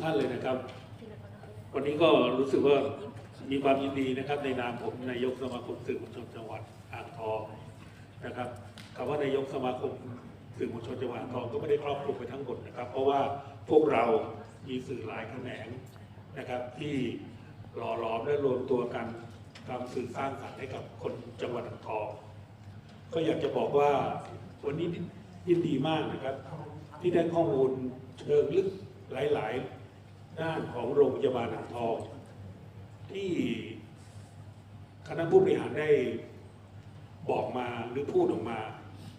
ท่านเลยนะครับ วันนี้ก็รู้สึกว่ามีความยินดีนะครับ ในนามผมนายกสมาคมสื่อมวลชนจังหวัดอ่างทองนะครับคำว่านายกสมาคมสื่อมวลชนจังหวัดอ่างทองก็ไม่ได้ครอบคลุมไปทั้งหมดนะครับ เพราะว่าพวกเรามีสื่อหลายแขนงนะครับ ที่หล่อหลอมและรวมตัวกันทำสื่อสร้างสรรค์ให้กับคนจังหวัดอ่างทอง ก็อยากจะบอกว่าวันนี้ยินดีมากนะครับ ที่ได้ข้อมูลเชิงลึกหลาย ๆ ด้านของโรงพยาบาลอ่างทอง ที่คณะผู้บริหารได้บอกมาหรือพูดออกมา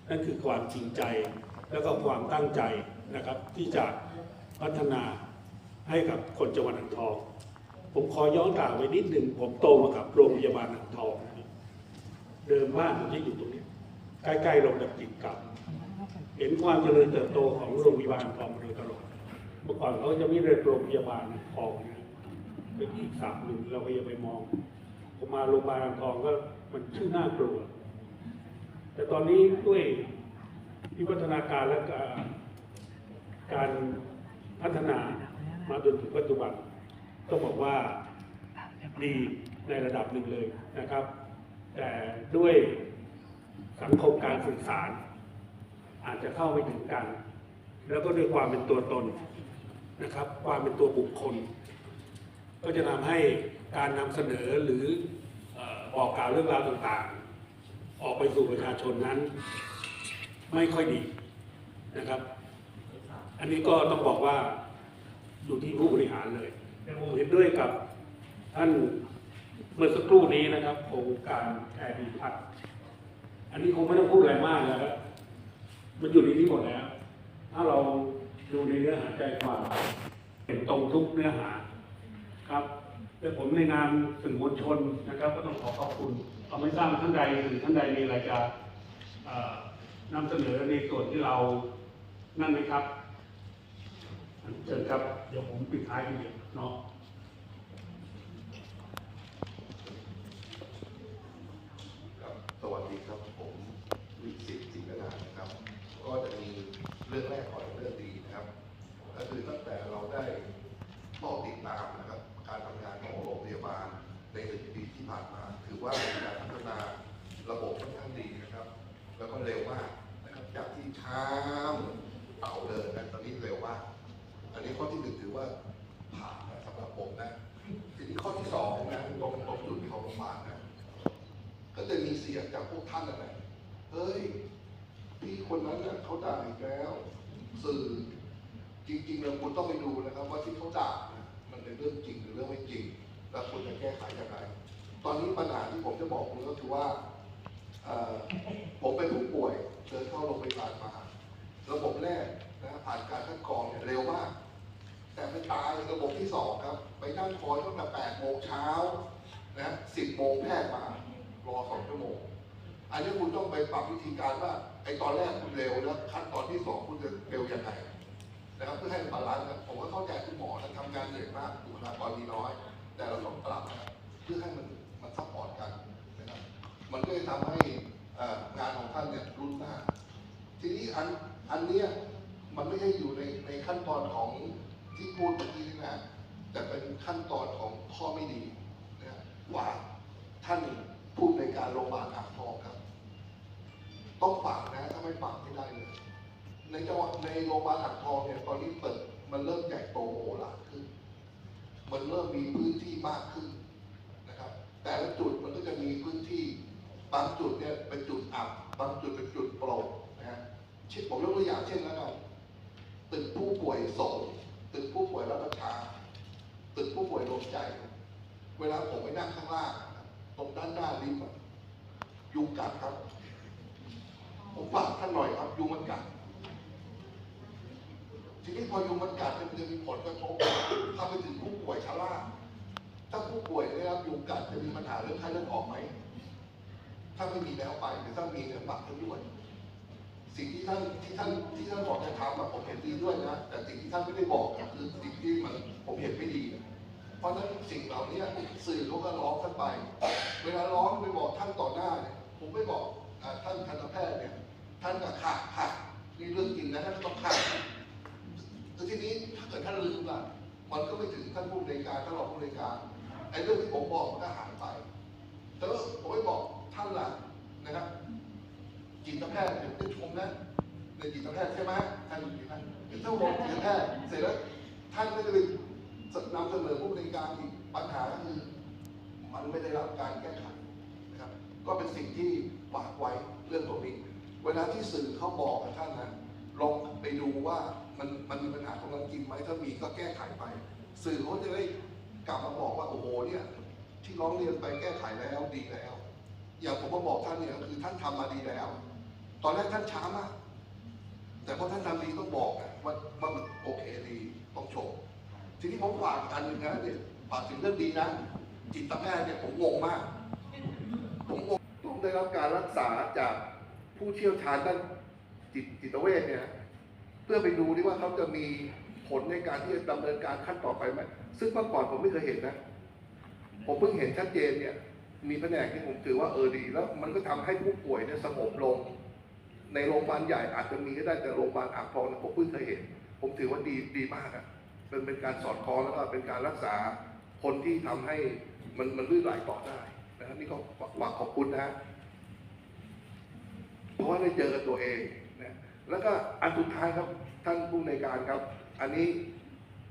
นั่นคือความจริงใจแล้วก็ความตั้งใจนะครับ ที่จะพัฒนาให้กับคนจังหวัดอ่างทอง ผมขอย้อนกล่าวไว้นิดหนึ่งผมโตมากับโรงพยาบาลอ่างทอง เดิมบ้านผมที่อยู่ตรงนี้ ใกล้ๆโรงดับจิตกับ เห็นความเจริญเติบโตของโรงพยาบาลอ่างทองมาโดยตลอด เมื่อก่อนเขาจะไม่เรียกโรงพยาบาลทองนะเป็นอีกศัพท์หนึ่งเราก็ยังไปมองผมมาโรงพยาบาลทองก็มันชื่อน่ากลัว แต่ตอนนี้ด้วยวิวัฒนาการและการการพัฒนามาจนถึงปัจจุบันต้องบอกว่าดีในระดับหนึ่งเลยนะครับ แต่ด้วยสังคมการสื่อสาร อาจจะเข้าไม่ถึงกัน แล้วก็ด้วยความเป็นตัวตน นะครับความเป็นตัวบุคคล ก็จะทำให้การนำเสนอหรือบอกกล่าวเรื่องราวต่างๆ ออกไปสู่ประชาชนนั้น ไม่ค่อยดีนะครับ อันนี้ก็ต้องบอกว่าอยู่ที่ผู้บริหารเลยแต่ผมเห็นด้วยกับท่านเมื่อสักครู่นี้นะครับโครงการแคร์ดีพัฒน์อันนี้คงไม่ต้องพูดอะไรมากแล้วมันอยู่ในนี้หมดแล้ว ถ้าเรา ดูในเนื้อหาใจความเห็นตรงทุกเนื้อหาครับแต่ผมในงานสื่อมวลชนนะครับ ก็ต้องขอขอบคุณเอาไม่ทราบท่านใดหรือท่านใดมีอะไรจะเอ่อนำเสนอในส่วนที่เรานั่นไหมครับเชิญครับเดี๋ยวผมปิดท้ายทีเดียวเนาะ ครับสวัสดีครับ ผมวิสิตจิงนานะครับ ก็จะมีเรื่องแรกก่อนเรื่องดีนะครับ ก็คือตั้งแต่เราได้เฝ้าติดตามนะครับ การทำงานของโรงพยาบาลในหนึ่งปีที่ผ่านมา ถือว่าเป็นการพัฒนาระบบค่อนข้างดีนะครับ แล้วก็เร็วมากนะครับ จากที่ช้าเหมือนเต่าเดินนะตอนนี้เร็วมาก อันนี้ข้อที่หนึ่งถือว่าผ่านนะสำหรับผมนะ ทีนี้ข้อที่สองนะตรงตรงจุดที่เขา ลงมานะก็จะมีเสียงจากพวกท่านนั่นแหละเฮ้ยพี่คนนั้นน่ะเขาด่าอีกแล้ว สื่อจริงๆเราคุณต้องไปดูนะครับ ว่าที่เขาด่านะมันเป็นเรื่องจริงหรือเรื่องไม่จริง แล้วคุณจะแก้ไขอย่างไรตอนนี้ปัญหาที่ผมจะบอกคุณก็คือว่าผมเป็นผู้ป่วยเดินเข้าโรงพยาบาลมา ระบบแรกนะผ่านการคัดกรองเนี่ยเร็วมาก แต่ไปตายระบบที่สองครับ ไปนั่งคอยตั้งแต่แปดโมงเช้า นะสิบโมงแพทย์มารอสองชั่วโมง อันนี้คุณต้องไปปรับวิธีการว่าไอ้ตอนแรกคุณเร็วแล้วขั้นตอนที่สองคุณจะเร็วยังไงนะครับเพื่อให้มันบาลานซ์ผมก็เข้าใจคุณหมอนะทำงานเหนื่อยมากบุคลากรมีน้อย แต่เราต้องปรับนะเพื่อให้มันมันซัพพอร์ตกันนะครับมันก็จะทำให้งานของท่านเนี่ยรุ่นหน้า ทีนี้อันอันเนี้ยมันไม่ใช่อยู่ในในขั้นตอนของที่พูดเมื่อกี้นะแต่เป็นขั้นตอนของข้อไม่ดี ว่าท่านผู้ในการโรงพยาบาลอ่างทองครับ ต้องปรับนะถ้าไม่ปรับไม่ได้เลย ในจังหวัดในโรงพยาบาลอ่างทองเนี่ยตอนนี้เปิดมันเริ่มใหญ่โตโหฬารขึ้น มันเริ่มมีพื้นที่มากขึ้นนะครับ แต่ละจุดมันก็จะมีพื้นที่บางจุดเนี่ยเป็นจุดอับบางจุดเป็นจุดโปร่งนะฮะเช่นผมยกตัวอย่างเช่นแล้วกันตึกผู้ป่วยสงตึกผู้ป่วยรับประทานตึกผู้ป่วยรวมใจ เวลาผมไปนั่งข้างล่าง ตรงด้านหน้าลิฟต์ยุงกัดครับ ผมฝากท่านหน่อยครับยุงมันกัดทีนี้พอยุงมันกัดมันจะมีผลกระทบทำไปถึงผู้ป่วยชราถ้าผู้ป่วยได้รับยุงกัดจะมีปัญหาเรื่องไข้เลือดออกไหม ถ้าไม่มีแล้วไปหรือถ้ามีเนี่ยหมักไปด้วย สิ่งที่ท่านที่ท่านที่ท่านบอกจะทำผมเห็นดีด้วยนะ แต่สิ่งที่ท่านไม่ได้บอกคือสิ่งที่มันผมเห็นไม่ดี เพราะฉะนั้นสิ่งเหล่านี้สื่อเขาก็ร้องท่านไป เวลาร้องไปบอกท่านต่อหน้าเนี่ยผมไม่บอกอท่านทันตแพทย์เนี่ยท่านก็ขาดขาดนี่เรื่องจริงนะท่านต้องขาดแล้วทีนี้ถ้าเกิดท่านลืมล่ะมันก็ไม่ถึงท่านผู้ในวยการท่านรองผู้ในวยการไอ้เรื่องที่ผมบอกมันก็หายไปแต่ว่าผมไม่บอกท่านละนะครับจิตแพทย์เดี๋ยวจะชมนะในจิตแพทย์ใช่ไหมท่านอยู่ที่นั่นเดี๋ยวถ้าบอกจิตแพทย์เสร็จแล้วท่านก็จะไป นำเสนอผู้ในวยการอีกปัญหาคือมันไม่ได้รับการแก้ไขนะครับ ก็เป็นสิ่งที่ฝากไว้เรื่องตรงนี้ เวลาที่สื่อเขาบอกกับท่านนะลองไปดูว่ามันมันมีปัญหาตรงนั้นจริงไหมถ้ามีก็แก้ไขไป สื่อเขาจะได้กลับมาบอกว่าโอ้โหเนี่ยที่ร้องเรียนไปแก้ไขแล้วดีแล้ว อย่างผมมาบอกท่านเนี่ยคือท่านทำมาดีแล้ว ตอนแรกท่านช้ามากแต่พอท่านทำดีต้องบอกนะว่าว่ามันโอเคดีต้องชม ทีนี้ผมฝากอีกอันหนึ่งนะเนี่ยฝากถึงเรื่องดีนะ จิตแพทย์เนี่ยผมงงมาก ผมงงต้องได้รับการรักษาจากผู้เชี่ยวชาญด้านจิตจิตเวชเนี่ย เพื่อไปดูดิว่าเขาจะมีผลในการที่จะดำเนินการขั้นต่อไปไหมซึ่งเมื่อก่อนผมไม่เคยเห็นนะ ผมเพิ่งเห็นชัดเจนเนี่ย มีแผนกที่ผมถือว่าเออดี แล้วมันก็ทำให้ผู้ป่วยเนี่ยสงบลง ในโรงพยาบาลใหญ่อาจจะมีก็ได้แต่โรงพยาบาลอ่างทองเนี่ยผมเพิ่งเคยเห็น ผมถือว่าดีดีมากอะ เป็นเป็นการสอดคล้องแล้วก็เป็นการรักษาคนที่ทำให้มันมันลื่นไหลต่อได้นะครับนี่ก็ฝากขอบคุณนะ เพราะว่าได้เจอกับตัวเองนะแล้วก็อันสุดท้ายครับท่านผู้ในการครับ อันนี้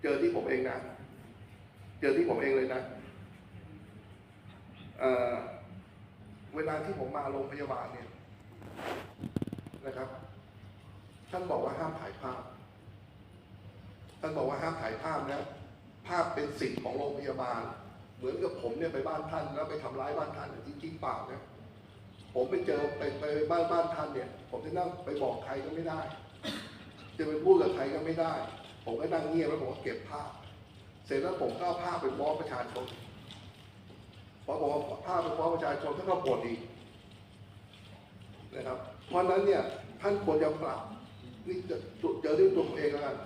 เจอที่ผมเองนะ เจอที่ผมเองเลยนะเอ่อเวลาที่ผมมาโรงพยาบาลเนี่ยนะครับ ท่านบอกว่าห้ามถ่ายภาพ ท่านบอกว่าห้ามถ่ายภาพนะภาพเป็นสิ่งของโรงพยาบาล เหมือนกับผมเนี่ยไปบ้านท่านแล้วไปทำร้ายบ้านท่านจริงๆเปล่านะผมไปเจอไปไปบ้านบ้านท่านเนี่ย ผมจะนั่งไปบอกใครก็ไม่ได้ จะไปพูดกับใครก็ไม่ได้ ผมก็นั่งเงียบแล้วผมก็เก็บภาพ เสร็จแล้วผมก็เอาภาพไปฟ้องประชาชนพอผมเอาภาพไปฟ้องประชาชนท่านก็บ่นอีกนะครับ เพราะนั้นเนี่ยท่านควรจะปรับนี่จะเจอด้วยตัวเองแล้วกัน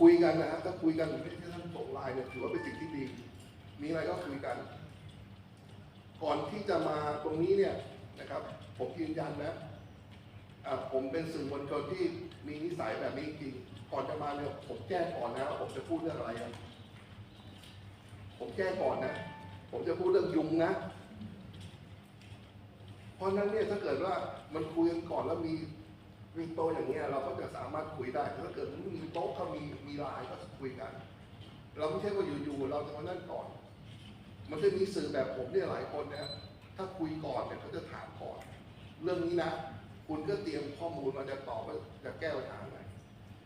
คุยกันนะฮะถ้าคุยกันไม่ใช่ท่านส่งไลน์เนี่ยถือว่าเป็นสิ่งที่ดี มีอะไรก็คุยกัน ก่อนที่จะมาตรงนี้เนี่ยนะครับ ผมยืนยันนะผมเป็นสื่อมวลชนที่มีนิสัยแบบนี้จริงก่อนจะมาเนี่ยผมแจ้งก่อนนะว่าผมจะพูดเรื่องอะไรอะผมแจ้งก่อนนะ ผมจะพูดเรื่องยุงนะ เพราะฉะนั้นเนี่ยถ้าเกิดว่ามันคุยกันก่อนแล้วมี มีโต๊ะอย่างเงี้ยเราก็จะสามารถคุยได้ถ้าเกิดมันมีโต๊ะเขามีมีไลน์ก็คุยกัน เราไม่ใช่ว่าอยู่ๆเราจะมานั่นก่อน มันจะมีสื่อแบบผมเนี่ยหลายคนนะถ้าคุยก่อนเนี่ยเขาจะถามก่อน เรื่องนี้นะ คุณก็เตรียมข้อมูลมาจะตอบว่าจะแก้ปัญหาอะไร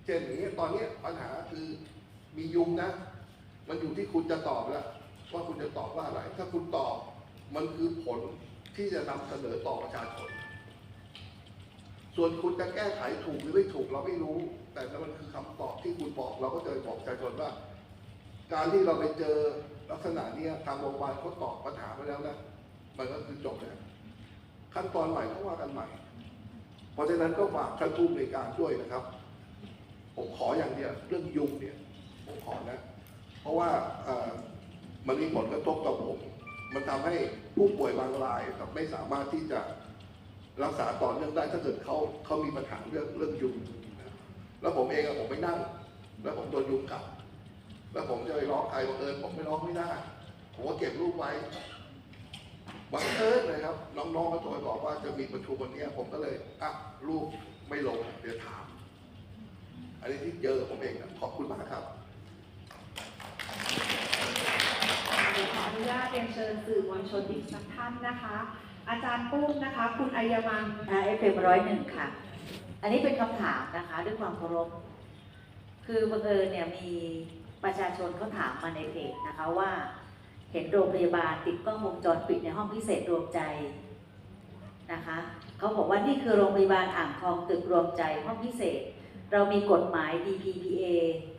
เช่นอย่างนี้ยตอนเนี้ยปัญหาคือมียุงนะ มันอยู่ที่คุณจะตอบแล้วว่าคุณจะตอบว่าอะไร ถ้าคุณตอบมันคือผลที่จะนำเสนอต่อประชาชน ส่วนคุณจะแก้ไขถูกหรือไม่ถูกเราไม่รู้ แต่มันคือคำตอบที่คุณบอกเราก็จะบอกประชาชนว่า การที่เราไปเจอลักษณะนี้ทางโรงพยาบาลเขาตอบปัญหาไปแล้วนะมันก็คือจบแล้วขั้นตอนใหม่ก็ว่ากันใหม่ เพราะฉะนั้นก็ฝากท่านผู้ในการด้วยนะครับ ผมขออย่างเดียวเรื่องยุงเนี่ยผมขอนะ เพราะว่ามันมีผลกระทบต่อผม มันทำให้ผู้ป่วยบางรายไม่สามารถที่จะ รักษาต่อเนื่องได้ถ้าเกิดเขาเขามีปัญหาเรื่องเรื่องยุงนะแล้วผมเองอะผมไม่นั่ง แล้วผมโดนยุงกัดแล้วผมจะไปร้องใครบังเอิญผมไม่ร้องไม่ได้ผมก็เก็บรูปไว้บังเอิญเลยครับน้องๆก็โทรบอกว่าจะมีประชุมวันนี้ผมก็เลยอะรูปไม่ลงเดี๋ยวถาม อันนี้ที่เจอผมเองนะขอบคุณมากครับขออนุญาตเรียนเชิญสื่อมวลชนอีกสักท่านนะคะ อาจารย์ปุ้มนะคะ คุณอัยมังเอฟเอ็มร้อยหนึ่งค่ะ อันนี้เป็นคำถามนะคะด้วยความเคารพ คือบังเอิญเนี่ยมีประชาชนเขาถามมาในเพจนะคะว่าเห็นโรงพยาบาลติดกล้องวงจรปิดในห้องพิเศษรวมใจนะคะเขาบอกว่านี่คือโรงพยาบาลอ่างทองตึกรวมใจห้องพิเศษ เรามีกฎหมาย DPPA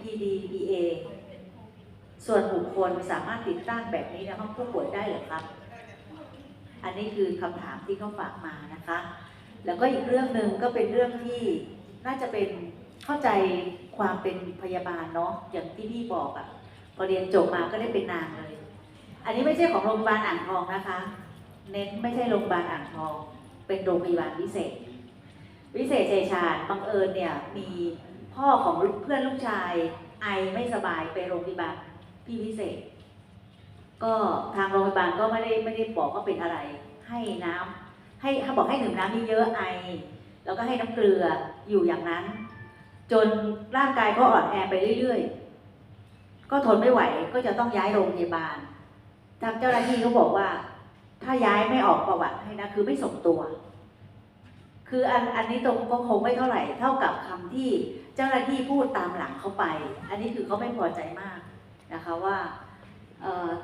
PDPA ส่วนบุคคลสามารถติดตั้งแบบนี้ในห้องผู้ป่วยได้หรือครับ อันนี้คือคำถามที่เขาฝากมานะคะ แล้วก็อีกเรื่องหนึ่งก็เป็นเรื่องที่น่าจะเป็นเข้าใจความเป็นพยาบาลเนาะอย่างที่พี่บอกอะ่ะพอเรียนจบมาก็ได้เป็นนางเลย อันนี้ไม่ใช่ของโรงพยาบาลอ่างทองนะคะ เน้นไม่ใช่โรงพยาบาลอ่างทอง เป็นโรงพยาบาลพิเศษ วิเศษเชชาญบังเอิญเนี่ยมีพ่อของเพื่อนลูกชายไอไม่สบายไปโรงพยาบาลพี่พิเศษ ก็ทางโรงพยาบาลก็ไม่ได้ไม่ได้บอกว่าเป็นอะไร ให้น้ำให้เขาบอกให้ดื่มน้ำเยอะๆไอ แล้วก็ให้น้ำเกลืออยู่อย่างนั้น จนร่างกายก็อ่อนแอไปเรื่อยๆ ก็ทนไม่ไหวก็จะต้องย้ายโรงพยาบาลทางเจ้าหน้าที่เขาบอกว่า ถ้าย้ายไม่ออกประวัติให้นะคือไม่ส่งตัว คืออันอันนี้ตรงก็คงไม่เท่าไหร่ เท่ากับคำที่เจ้าหน้าที่พูดตามหลังเขาไป อันนี้คือเขาไม่พอใจมากนะคะว่า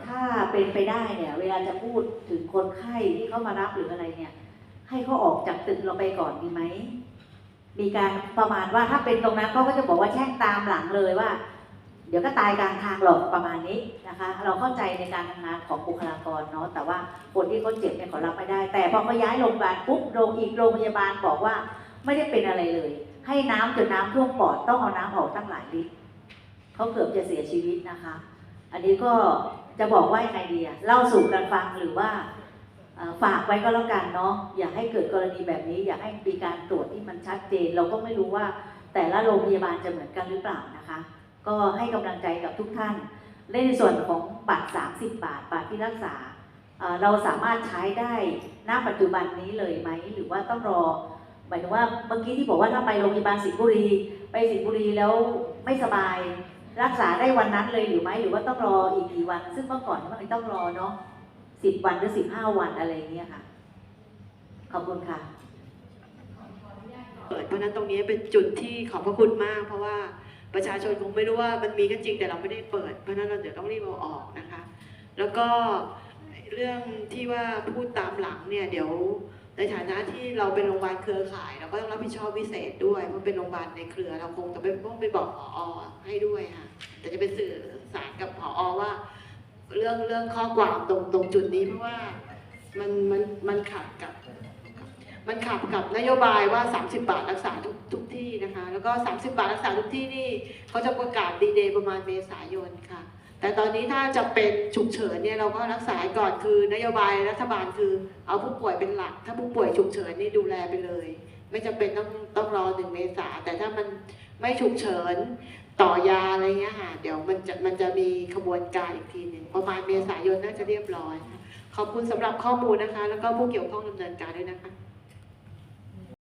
ถ้าเป็นไปได้เนี่ย เวลาจะพูดถึงคนไข้ที่เขามารับหรืออะไรเนี่ย ให้เขาออกจากตึกเราไปก่อนดีไหม มีการประมาณว่าถ้าเป็นตรงนั้นเขาก็จะบอกว่าแช่งตามหลังเลยว่า เดี๋ยวก็ตายกลางทางหรอกประมาณนี้นะคะ เราเข้าใจในการทำงานของบุคลากรเนาะแต่ว่าคนที่เขาเจ็บเนี่ยเขารับไม่ได้ แต่พอเขาย้ายโรงพยาบาลปุ๊บโรงอีกโรงพยาบาลบอกว่าไม่ได้เป็นอะไรเลย ให้น้ำจนน้ำท่วมปอดต้องเอาน้ำออกตั้งหลายลิตรเขาเกือบจะเสียชีวิตนะคะ อันนี้ก็จะบอกว่ายังไงดีอะเล่าสู่กันฟังหรือว่าฝากไว้ก็แล้วกันเนาะอย่าให้เกิดกรณีแบบนี้ อยากให้มีการตรวจที่มันชัดเจน เราก็ไม่รู้ว่าแต่ละโรงพยาบาลจะเหมือนกันหรือเปล่านะคะ ก็ให้กำลังใจกับทุกท่านในส่วนของบัตร 30 บาทบัตรที่รักษา เราสามารถใช้ได้ณปัจจุบันนี้เลยไหม หรือว่าต้องรอหมายถึงว่าเมื่อกี้ที่บอกว่าถ้าไปโรงพยาบาลสิงห์บุรี ไปสิงห์บุรีแล้วไม่สบาย รักษาได้วันนั้นเลยหรือไม่หรือว่าต้องรออีกกี่วัน ซึ่งเมื่อก่อนมันต้องรอเนาะสิบวันหรือสิบห้าวันอะไรเงี้ยค่ะ ขอบคุณค่ะเปิดเพราะนั้นตรงนี้เป็นจุดที่ขอบพระคุณมาก เพราะว่าประชาชนคงไม่รู้ว่ามันมีก็จริงแต่เราไม่ได้เปิด เพราะนั้นเราเดี๋ยวต้องรีบเอาออกนะคะ แล้วก็เรื่องที่ว่าพูดตามหลังเนี่ยเดี๋ยว ในฐานะที่เราเป็นโรงพยาบาลเครือข่าย เราก็ต้องรับผิดชอบพิเศษด้วยเพราะเป็นโรงพยาบาลในเครือ เราคงจะไปต้องไปบอกผอให้ด้วยค่ะแต่จะไปสื่อสารกับผอว่า เรื่องเรื่องข้อความตรงตรงจุดนี้เพราะว่ามันมันมันขัดกับ มันขัดกับนโยบายว่า 30 บาทรักษาทุกทุกที่ นะคะ แล้วก็ 30 บาทรักษาทุกที่นี่เขาจะประกาศดีเดย์ประมาณเมษายนค่ะ แต่ตอนนี้ถ้าจะเป็นฉุกเฉินเนี่ยเราก็รักษาก่อนคือนโยบายรัฐบาลคือเอาผู้ป่วยเป็นหลัก ถ้าผู้ป่วยฉุกเฉินนี่ดูแลไปเลย ไม่จำเป็นต้องต้องรอหนึ่งเมษาแต่ถ้ามันไม่ฉุกเฉินต่อยาอะไรเงี้ยค่ะเดี๋ยวมันจะมันจะมีขบวนการอีกทีหนึ่งประมาณเมษายนน่าจะเรียบร้อย ขอบคุณสำหรับข้อมูลนะคะ แล้วก็ผู้เกี่ยวข้องดำเนินการด้วยนะคะ